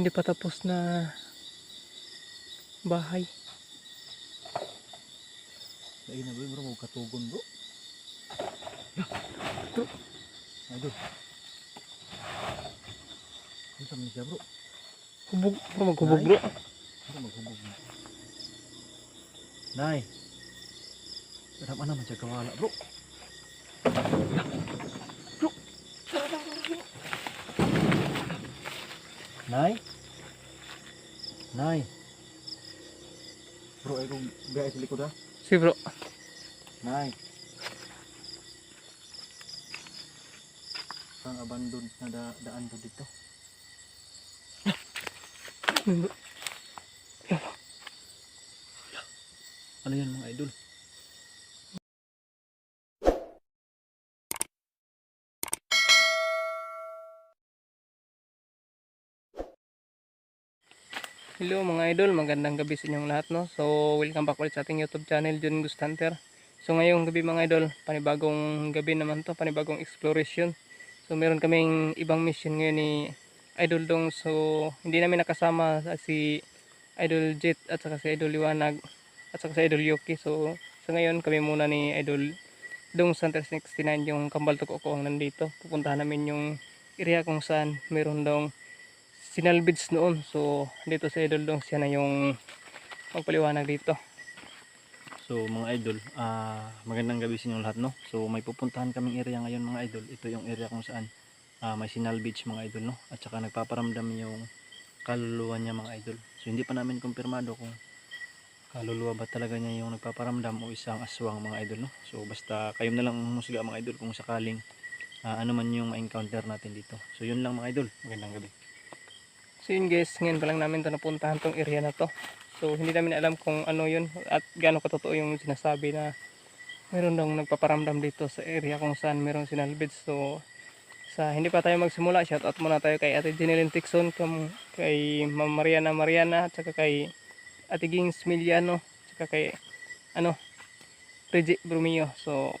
hindi pa tapos na bahay. Dahil na bro, bro, mo katugon bro. Bro. Idol. Ano sa siya bro? Hubog, bro, maghubog bro. Ano maghubog mo? Nay. Tama naman siya kawala bro. Bro. Nay. Nay. Bro, ay kong sa likod ha. Si bro. Nay. Ang abandoned na da daan do dito. Ano yan mga idol? Hello mga idol, magandang gabi sa inyong lahat no. So welcome back ulit sa ating YouTube channel John Ghost Hunter. So ngayong gabi mga idol, panibagong gabi naman to, panibagong exploration. So meron kaming ibang mission ngayon ni Idol Dong. So hindi namin nakasama sa- si Idol Jet at saka si Idol Liwanag at saka si Idol Yoki. So sa ngayon kami muna ni Idol Dong Hunter 69 yung Kambal Tuko ko ang nandito. Pupuntahan namin yung area kung saan meron dong sinalbids noon. So, dito sa idol dong siya na yung magpaliwanag dito. So mga idol, ah magandang gabi sa inyo lahat no. So may pupuntahan kaming area ngayon mga idol. Ito yung area kung saan ah, may Sinal Beach mga idol no. At saka nagpaparamdam yung kaluluwa niya mga idol. So hindi pa namin kumpirmado kung kaluluwa ba talaga niya yung nagpaparamdam o isang aswang mga idol no. So basta kayo na lang musga mga idol kung sakaling ah, ano man yung ma-encounter natin dito. So yun lang mga idol. Magandang gabi. So yun guys, ngayon pa lang namin ito napuntahan tong area na to. So hindi namin alam kung ano yun at gaano katotoo yung sinasabi na meron daw nagpaparamdam dito sa area kung saan merong sinalbids. So sa hindi pa tayo magsimula, shout out muna tayo kay Ate Jeneline Tixon, kay Ma'am Mariana Mariana, at saka kay Ate Gings Miliano, at saka kay ano, Reggie Brumio. So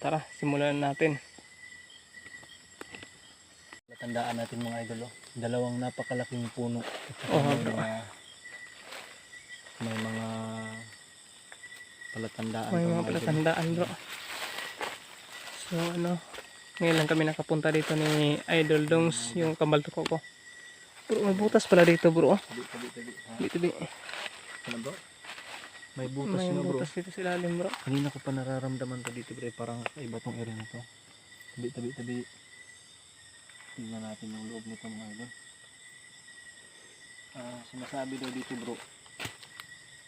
tara, simulan natin. Tandaan natin mga idol oh. Dalawang napakalaking puno. Oo, may mga may mga palatandaan May mga palatandaan bro. So ano, ngayon lang kami nakapunta dito ni Idol Dongs, yung kambal tuko ko. Bro, may butas pala dito bro. Tabi, tabi, tabi. Ano bro? May butas May nga bro. butas dito sa ilalim bro. Kanina ko pa nararamdaman to dito bro. eh, Parang iba tong area na to. Tabi, tabi, tabi. Tingnan natin yung loob nito mga idol. Ah, sinasabi daw dito bro.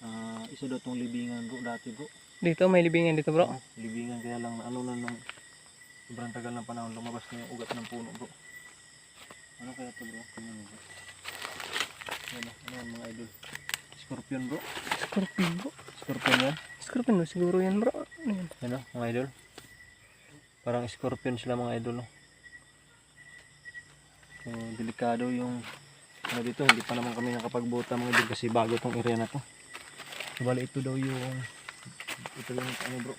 Ah, isa daw tong libingan bro dati bro. Dito may libingan dito bro. Oo, libingan kaya lang ano na nung sobrang tagal ng panahon lumabas na yung ugat ng puno bro. Ano kaya to bro? Tingnan mo bro. Ano, ano yan mga idol? Scorpion bro. Scorpion bro. Scorpion yan. Scorpion siguro yan bro. Ano yan? Ano mga idol? Parang scorpion sila mga idol. No? So, delikado yung ano dito, hindi pa naman kami nakapagbuta mga idol kasi bago tong area na to. So, bali ito daw yung ito yung ano bro,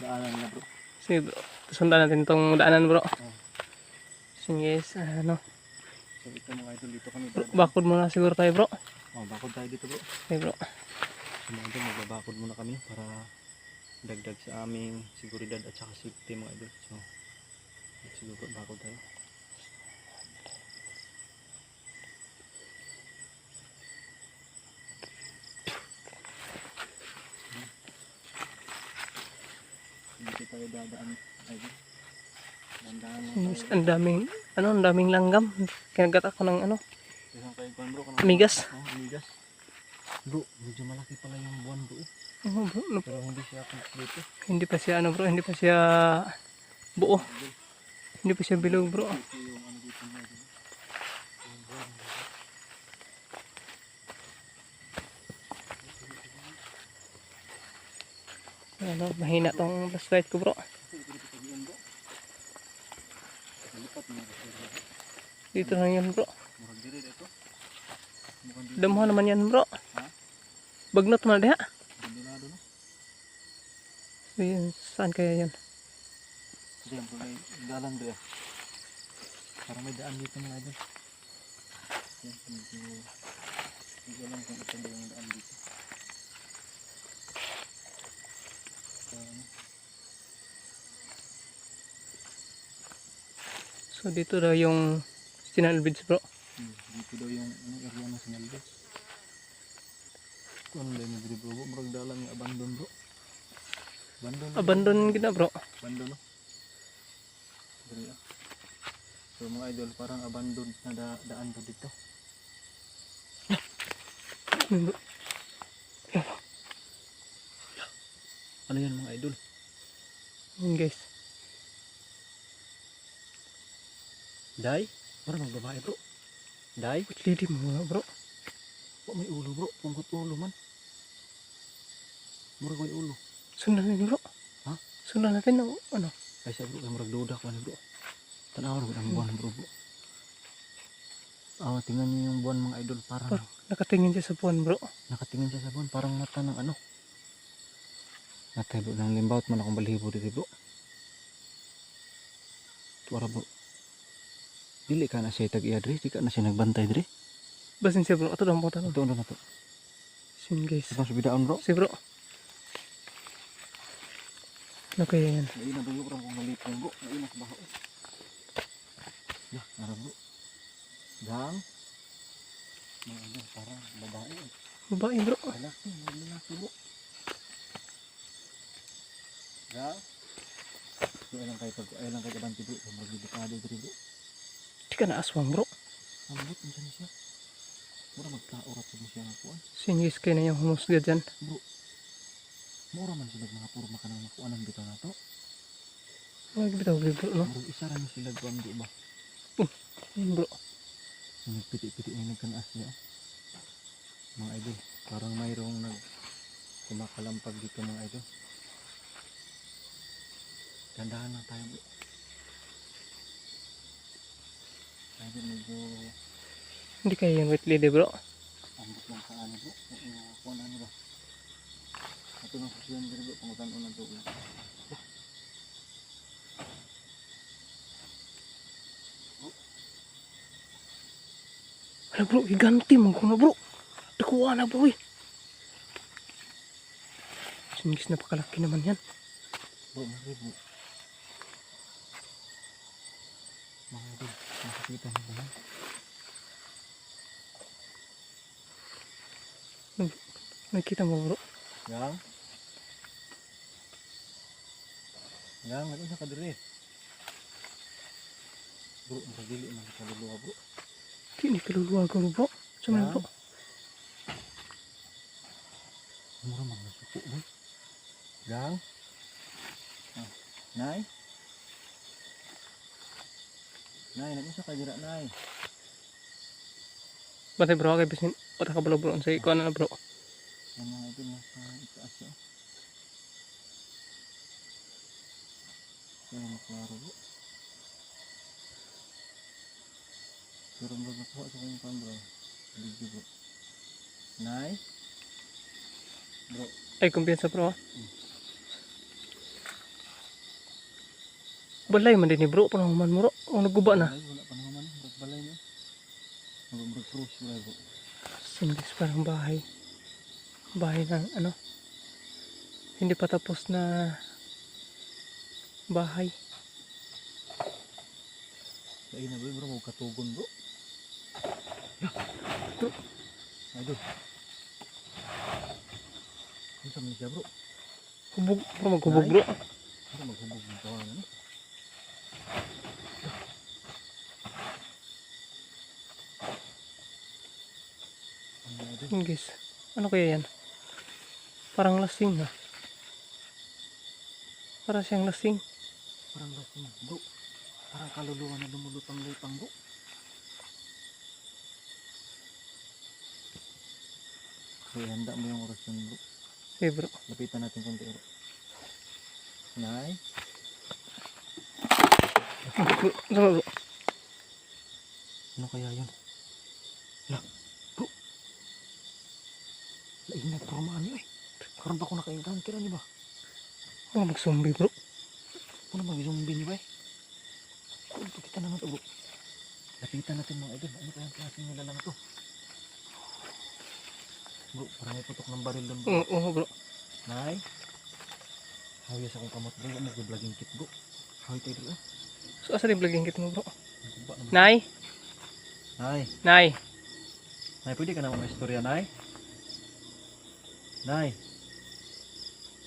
daanan na bro. Sige. Sundan natin tong daanan bro. Oh. So guys, ano. So ito mga idol dito kami Bro, bakod muna siguro tayo bro. Oh, bakod tayo dito bro. Okay bro. So mga idol, magbabakod muna kami para dagdag sa aming seguridad at saka safety mga idol. So, siguro bakod tayo. Dito tayo dadaan idol. Dandahan lang ang daming, ano, ang daming langgam. Kinagat ako ng ano, Isang kayo bro. kanang- Migas. Oh, migas. Bro, medyo malaki pala yung buwan bro. eh. oh, bro, ano, Pero hindi siya complete. hindi pa siya ano bro, hindi pa siya buo. Hindi pa siya bilog bro. Ito yung ano dito na idol. Yung buwan. Ano, mahina tong flashlight ko bro. Dito lang yan bro. Damuhan naman yan bro. Bagnot man diha. Abandonado no? So, yun, saan kaya yan? Diyan po may dalan doon. Parang may daan dito mga idol. yan. Medyo, hindi ko alam kung ito ba yung daan dito. So, ano, dito daw yung Sinal Bridge bro. hmm, dito daw yung ano, area ng sinaldo. Kung ano yung dito bro, murag dalan yung abandon bro. Abandon. Abandon gina bro. Abandon no? Ah. So mga idol, parang abandon na da daan to dito. Yun, bro. Ano yan mga idol? Yun guys. Day? Parang magbabae bro. Day? Wait, lidi mo nga bro. Oh, may ulo bro. Pungkot ulo man. Murag may ulo. Sundan natin bro. Ha? Sundan natin ng ano. Ay sa bro, murag duda ko bro. Tanaw na ang buwan bro bro. Ah, tingnan niyo yung buwan mga idol. Parang Parang nakatingin siya sa buwan bro. nakatingin siya sa buwan. Parang mata ng ano. Natay bro, ng limbawt man akong balibo dito bro. Tuwara bro. Dili ka na siya tag iya dre. Di ka na siya nagbantay dre. Basin siya bro. Ato daw mo tanong. Ito na to. Sin guys. Sa bidaon bro. Si bro. Ano kaya yan? Ay na bro, bro, kung malipong bro. Ay na kabaho. Lah, nara bro. Gang. Mga ano, parang babae. Babae bro. Lalaki, lalaki bro. So, ay lang kayo pag, ay lang kayo kabanti bro. Magbibikado dito bro. Di ka na aswang bro. Ang bro, ano siya? Mura magkaorat sa siya ng kuan. Sin guys kayo na yung humusga dyan. Bro. Mura man sila mga puro makanang nakuanan bitaw na to. Wag bitaw bro no. Mura isa ra ni sila kuan di ba? Yun bro. Nagpiti-piti na nagkanaas niya. Mga idol, parang mayroong nag kumakalampag dito mga idol. Gandahan lang tayo bro. Idol, medyo Hindi kaya yung wet lady bro. ambot lang sa ano bro. Oo, uh, kung ano ba. Ito ng susyan dito bro, pangutan ko ng doon. Ano bro, higanti mo ko na bro. Dakuha na bro eh. Sin guys napakalaki naman yan. Bro, mari bro. Mga idol, nakikita mo ba yan? Nakikita mo bro. Yang. Yang, ano sa kadiri? Bro, magdili man sa luluwa bro. Di ni kaluluwa ko bro. Saan Yan. bro? Mura man nasuko bro. Yang. Ah, nay. Nay, nag sa kadira nay. Batay bro, kay bisin. Otak ka bro bro. Sa ikuan na bro. Yang mga idol nasa itaas yun. Kaya maklaro bro. Pero bro, nakuha sa kanyang pan bro. Video bro. Nay. Bro, Ay, kumpiyansa bro ah. Balay man din ni bro. Panahuman mo bro. O naguba na. Ay, wala pa naman. Bro, balay na. Bro, bro, cruise bro, bro. Sin guys parang bahay. Bahay ng ano. Hindi pa tapos na bahay. Sa ina bro, bro, huwag katugon bro. Bro. Sa mga siya bro? Hubog bro, maghubog bro. Ano maghubog ng tawanan Yun guys. Ano kaya yan? Parang lasing ha. Para siyang lasing. Parang lasing bro. Parang kaluluwa na lumulutang-lutang bro. So, ihanda mo yung orasyon bro. Okay bro. Lapitan natin konti bro. Nay. Bro, bro. Ano kaya yun? La, bro. Lainag promaan yun eh. Karoon pa ako naka-encounter niyo ba? Baka mag-zombie bro. Ano ba, zombie niyo ba eh? Kung kita naman to bro. Lapit Lapitan natin mga idol. Ano kayang klaseng nilalang to? Bro, parang may putok ng baril doon bro. Oo, bro. Nay. Hawiyas akong kamot bro. Ano vlogging kit bro? Hawi tayo bro. So, asa rin vlogging kit mo, bro? Nay? Nay. Nay? Nay, pwede ka naman may istorya, Nay? Nay.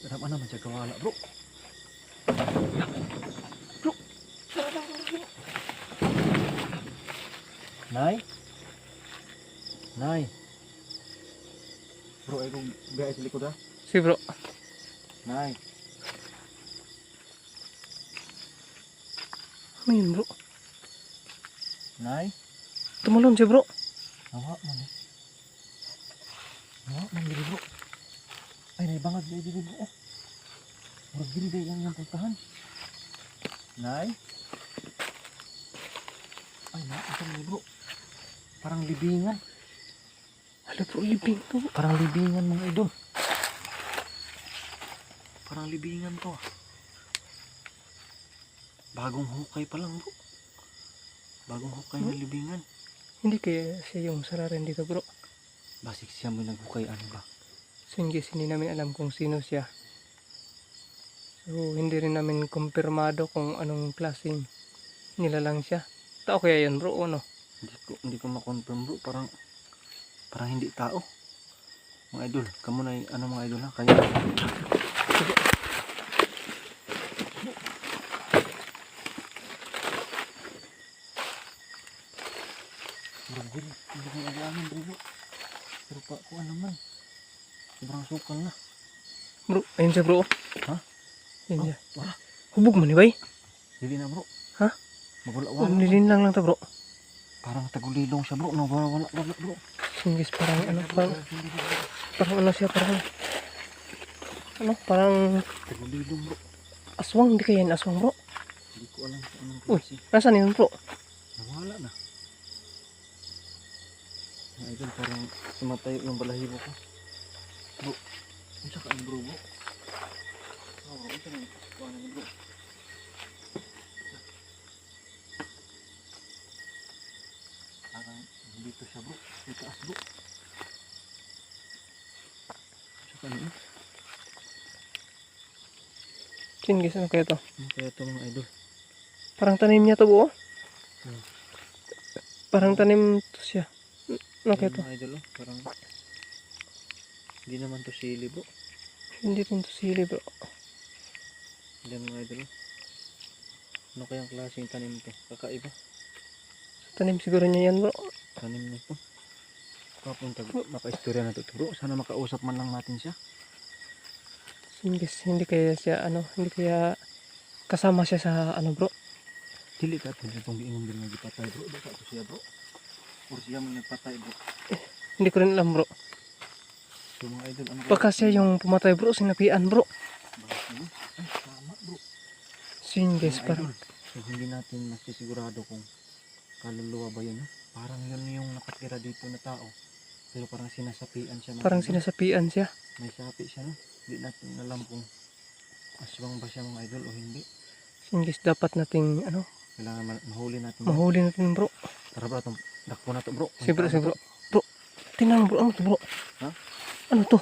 Tama naman siya kawala, bro. Bro. Nay? Nay? Bro, ay kong biya sa likod ha? Si bro. Nay? Ano yun, bro? Nay? Tumalon siya, bro. Nawa man eh. Nawa man diri bro. Ay, naibangag na diri bro. Oh. Murag diri day yang yung puntahan. Nay? Ay, naasa ni bro. Parang libingan. Hala, bro, libing to. Parang libingan mga idol. Parang libingan to. ah. Bagong hukay pa lang bro. Bagong hukay na libingan. Hindi kaya siya yung salarin dito, bro. Basik siya mo naghukay ano ba? So, in case hindi namin alam kung sino siya. So, hindi rin namin kumpirmado kung anong klaseng nilalang siya. Tao kaya yun, bro, o no? Hindi ko hindi ko ma-confirm bro, parang parang hindi tao. Mga idol, kamo na ano mga idol ha, kaya Bro, bro, hindi ko nag-amin bro, bro. Pero pa ko ano man. Sobrang sukal na. Bro, ayun siya, bro. Ha? Ayun Oh, siya. wala. Hubog man, ibay. Dili na bro. Ha? Magwala-wala. Nilin lang lang to, bro. Parang tagulilong siya bro. Nawala-wala wala bro. Singis parang ano, parang, parang ano siya, parang, ano, parang Tagulilong bro. aswang, hindi kaya yan aswang, bro. Hindi ko alam kung anong Uy. Nasaan yun, bro? Nawala na. Idol, parang sumatayo yung balahibo ko. Bro, ang saka ang bro, bro. Oh, bro, ang saka ang kuha na ni bro. Parang dito siya bro, sa taas bro. Saka ano, Singis, ano kaya to? ano kaya ito mga idol? Parang tanim niya to, bro. Hmm. Parang tanim to siya. Ano kaya to? Mga idol, oh, parang hindi naman to sili bro. Hindi rin to sili, bro. Yan mga idol. oh. Ano kayang klaseng tanim to? Kakaiba. Tanim siguro niya yan, bro. Tanim na to. Papunta makaistorya na to bro. Sana makausap man lang natin siya. Singis, hindi kaya siya, ano, hindi kaya kasama siya sa, ano, bro. Dili ka pwede itong giingom din nga gipatay bro. Baka ito siya bro. Or siya man nagpatay bro. Hindi ko rin alam, bro. So mga idol, ano Baka siya yung pumatay, bro. Sinapian, bro. Ay, tama bro. Singis, Mga parang. So hindi natin masisigurado kung kaluluwa ba yun. Parang yun yung nakatira dito na tao. Pero parang sinasapian siya. mga Parang idol. sinasapian siya. May sapi siya no. Hindi natin alam kung aswang ba siya mga idol o hindi. Singis, dapat nating, ano, Kailangan ma- mahuli natin. mahuli natin, bro. Tara bro, dakpo na to bro. Si bro, si bro. Bro, tingnan mo, bro. Ano to, bro? Ha? Ano to?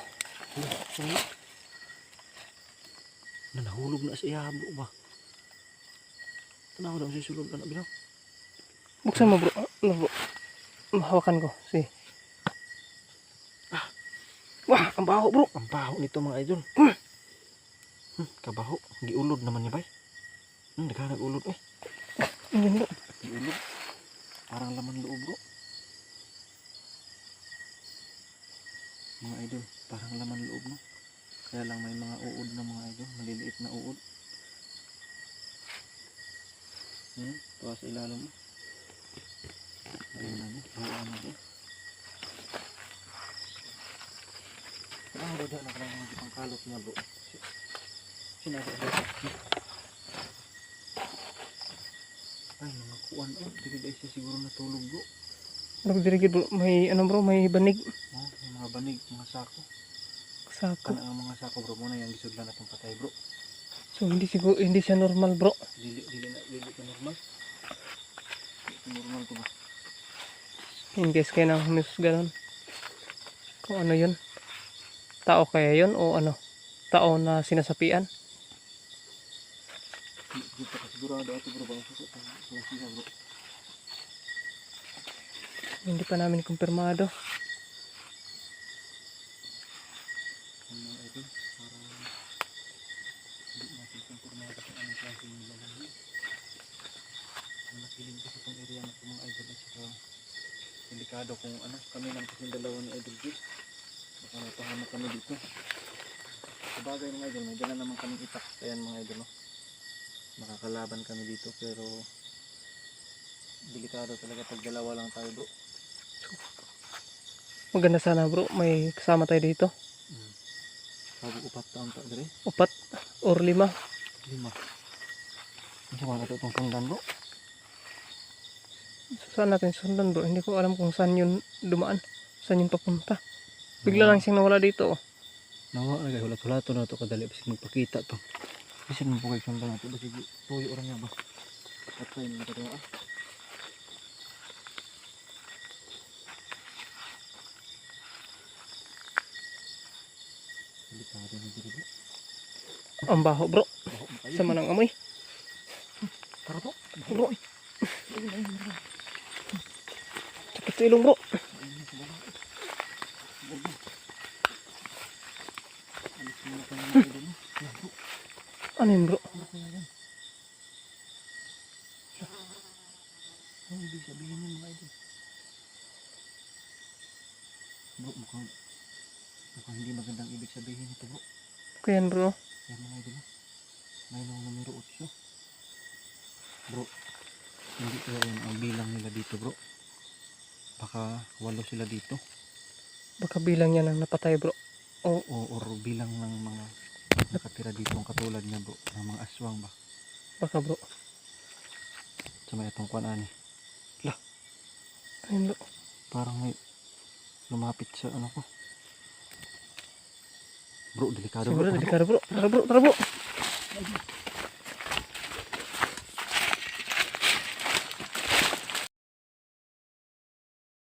Na nahulog na sa ihabo ba? Tanaw daw siya sulod na bitaw. Buksan mo, bro. Ano, bro? Mahawakan ko. Si. Ah. Wah, ang baho, bro. Ang baho nito mga idol. Hmm, kabaho. Giulod naman ni bay. Hmm, nagka nagulod eh. Bro? Giulod. Parang laman loob bro. Mga idol, parang laman loob no. Kaya lang may mga uod na mga idol, maliliit na uod. Hmm, tuwa sa ilalim mo. Ayun na mo siya. Saan ang dada na kailangan mga pangkalot niya bro? Sinabi sa Ay, mga kuwan oh, dahil siya siguro natulog bro. Nagdirigid, bro. May, ano, bro? May banig. May mga banig, mga sako. Sako. Kana ang mga sako bro muna yung gisudlan natong patay bro. So, hindi siguro, hindi siya normal, bro. Dili dili na dili ka normal. Dili ka normal to ba? In case kayo nang humisga nun. Kung ano yun. Tao kaya yun o ano? Tao na sinasapian. Hindi pa kasigurado ato bro. Bro. Hindi pa namin kumpirmado. Ang mga idol. Para hindi natin kumpirmado kung anong klase ng laman. Ang nakiling kasi itong area na ito mga idol at saka delikado kung ano kami lang kasi dalawa ni Idol G. Baka napahamak kami dito. Sa bagay mga idol, may dala naman kaming itak. Kaya mga idol, no? makakalaban kami dito pero delikado talaga pag dalawa lang tayo bro. Maganda sana bro. May kasama tayo dito. Bago upat taon ta dire. Upat or lima. Lima. Ano sa mga itong sundan bro? Saan natin sundan bro? Hindi ko alam kung saan yun dumaan. Saan yun papunta. Bigla lang siyang nawala dito. oh. Nawa na guys, wala to na to kadali basi magpakita to. Kasi mo po kay sundan nato basi tuyo orang nga ba. At tayo katawa ah. Delikado na dito bro. Ang baho bro. Sama ng amoy. Tara to. Bro. Sakit sa ilong bro. Bro. Ano yun bro? Ano kaya yan? Ano ibig sabihin yun mga idol? Bro, mukhang mukhang hindi magandang ibig sabihin ito bro. Kaya yan bro. Yan mga idol. ah. Ngayon ang numero 8. Bro, hindi kaya yan ang bilang nila dito bro. Baka walo sila dito. Baka bilang yan ang napatay bro. O O or bilang ng mga nakatira dito ang katulad niya bro. Ng mga aswang ba. baka bro. Sa may itong kwan ani. Ano yun bro? Parang may lumapit sa ano ko. Bro, delikado Siguro bro. delikado bro. Tara bro, tara bro.